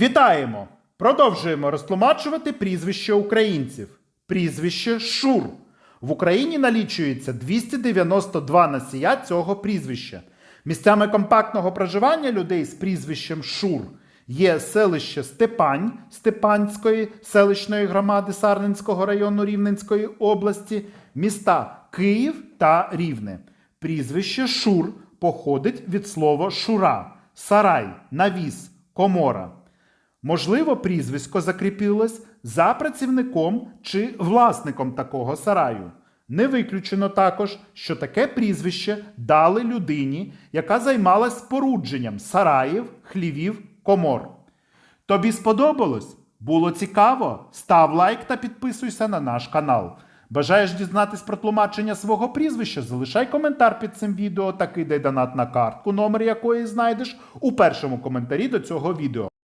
Вітаємо! Продовжуємо розтлумачувати прізвище українців. Прізвище Шур. В Україні налічується 292 носія цього прізвища. Місцями компактного проживання людей з прізвищем Шур є селище Степань Степанської селищної громади Сарненського району Рівненської області, міста Київ та Рівне. Прізвище Шур походить від слова шура, сарай, навіс, комора. Можливо, прізвисько закріпилось за працівником чи власником такого сараю. Не виключено також, що таке прізвище дали людині, яка займалась спорудженням сараїв, хлівів, комор. Тобі сподобалось? Було цікаво? Став лайк та підписуйся на наш канал. Бажаєш дізнатись про тлумачення свого прізвища? Залишай коментар під цим відео та кидай донат на картку, номер якої знайдеш у першому коментарі до цього відео.